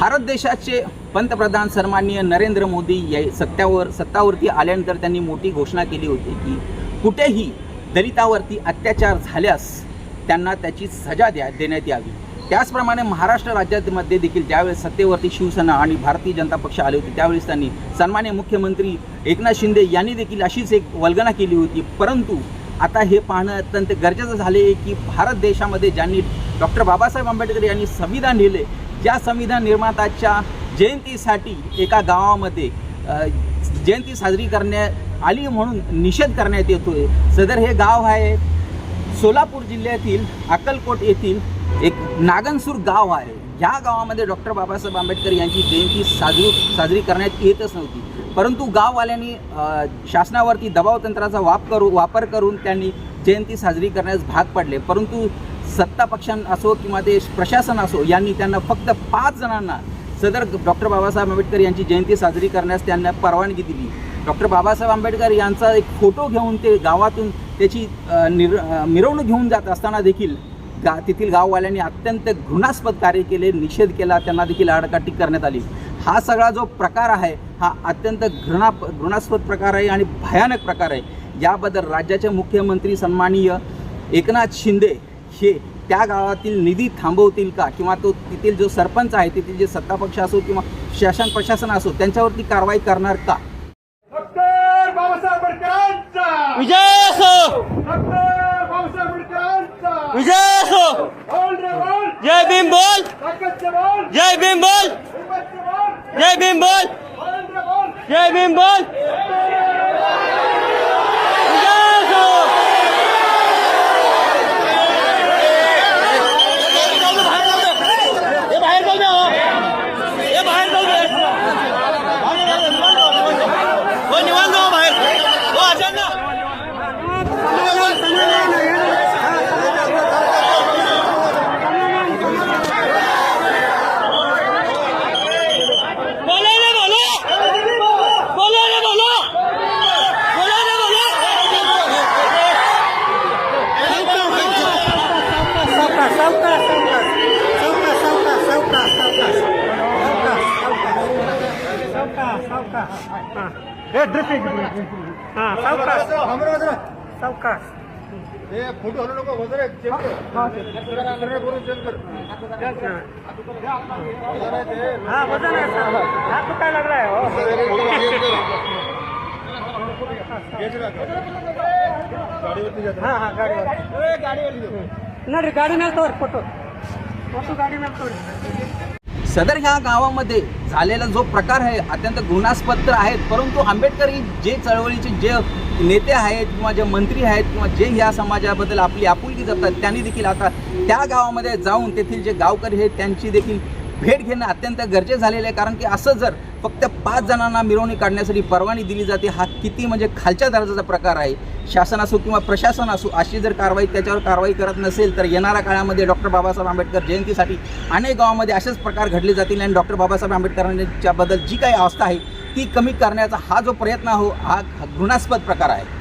भारत देशाचे पंतप्रधान सन्माननीय नरेंद्र मोदी या सत्यावर सत्तावरती आल्यानंतर त्यांनी मोठी घोषणा केली होती की कुठेही दलितावरती अत्याचार झाल्यास त्यांना त्याची सजा द्या देण्यात यावी. त्याचप्रमाणे महाराष्ट्र राज्यामध्ये देखील ज्यावेळेस सत्तेवरती शिवसेना आणि भारतीय जनता पक्ष आले होते त्यावेळेस त्यांनी सन्मान्य मुख्यमंत्री एकनाथ शिंदे यांनी देखील अशीच एक वल्गना केली होती. परंतु आता हे पाहणं अत्यंत गरजेचं झाले की भारत देशामध्ये ज्यांनी डॉक्टर बाबासाहेब आंबेडकर यांनी संविधान लिहिले ज्या संविधान निर्माताच्या जयंतीसाठी एका गावामध्ये जयंती साजरी करण्यात आली म्हणून निषेध करण्यात येतोय. सदर हे गाव आहे सोलापूर जिल्ह्यातील अक्कलकोट येथील एक नागनसूर गाव आहे. ह्या गावामध्ये डॉक्टर बाबासाहेब आंबेडकर यांची जयंती साजरी साजरी करण्यात येतच नव्हती. परंतु गाववाल्यांनी शासनावरती दबाव तंत्राचा वाप करू वापर करून त्यांनी जयंती साजरी करण्यास भाग पडले. परंतु सत्ता पक्षां असो किंवा ते प्रशासन असो यांनी त्यांना फक्त पाच जणांना सदर डॉक्टर बाबासाहेब आंबेडकर यांची जयंती साजरी करण्यास त्यांना परवानगी दिली. डॉक्टर बाबासाहेब आंबेडकर यांचा एक फोटो घेऊन ते गावातून त्याची निर मिरवणूक घेऊन जात असताना देखील गा तेथील गाववाल्यांनी अत्यंत घृणास्पद कार्य केले निषेध केला त्यांना देखील आडकाठी करण्यात आली. हा सगळा जो प्रकार आहे हा अत्यंत घृणा घृणास्पद प्रकार आहे आणि भयानक प्रकार आहे. याबद्दल राज्याचे मुख्यमंत्री सन्माननीय एकनाथ शिंदे हे त्या गावातील निधी थांबवतील का? किंवा तो तेथील जो सरपंच आहे तेथील जे सत्तापक्ष असो किंवा शासन प्रशासन असो त्यांच्यावरती कारवाई करणार का? विजय विजय असो बोल रे बोल जय भीम बोल ताकदचे बोल जय भीम बोल हिंमतचे बोल जय भीम बोल बोल रे बोल जय भीम बोल हे. फोटो हलू नको वजन आहे चेक कर. करून चेक कर हाँ वजन है सर. हाथ क्या लग रहा है वो गाडीवरती. हाँ हाँ गाड़ी गाडी गाडी सदर ह्या गावामध्ये झालेला जो प्रकार आहे अत्यंत घृणास्पद आहेत परंतु आंबेडकर ही जे चळवळीचे जे नेते आहेत किंवा जे मंत्री आहेत किंवा जे ह्या समाजाबद्दल आपली आपुलकी जपतात त्यांनी देखील आता त्या गावामध्ये जाऊन तेथील जे गावकरी आहेत त्यांची देखील भेट घेणं अत्यंत गरजेचं झालेलं आहे. कारण की असं जर फक्त पाच जणांना मिरवणूक काढण्यासाठी परवानगी दिली जाते हा किती म्हणजे खालच्या दर्जाचा प्रकार आहे. शासन असो किंवा प्रशासन असो अशी जर कारवाई त्याच्यावर कारवाई करत नसेल तर येणाऱ्या काळामध्ये डॉक्टर बाबासाहेब आंबेडकर जयंतीसाठी अनेक गावामध्ये असेच प्रकार घडले जातील. आणि डॉक्टर बाबासाहेब आंबेडकरांच्याबद्दल जी काही अवस्था आहे ती कमी करण्याचा हा जो प्रयत्न हो हा घृणास्पद प्रकार आहे.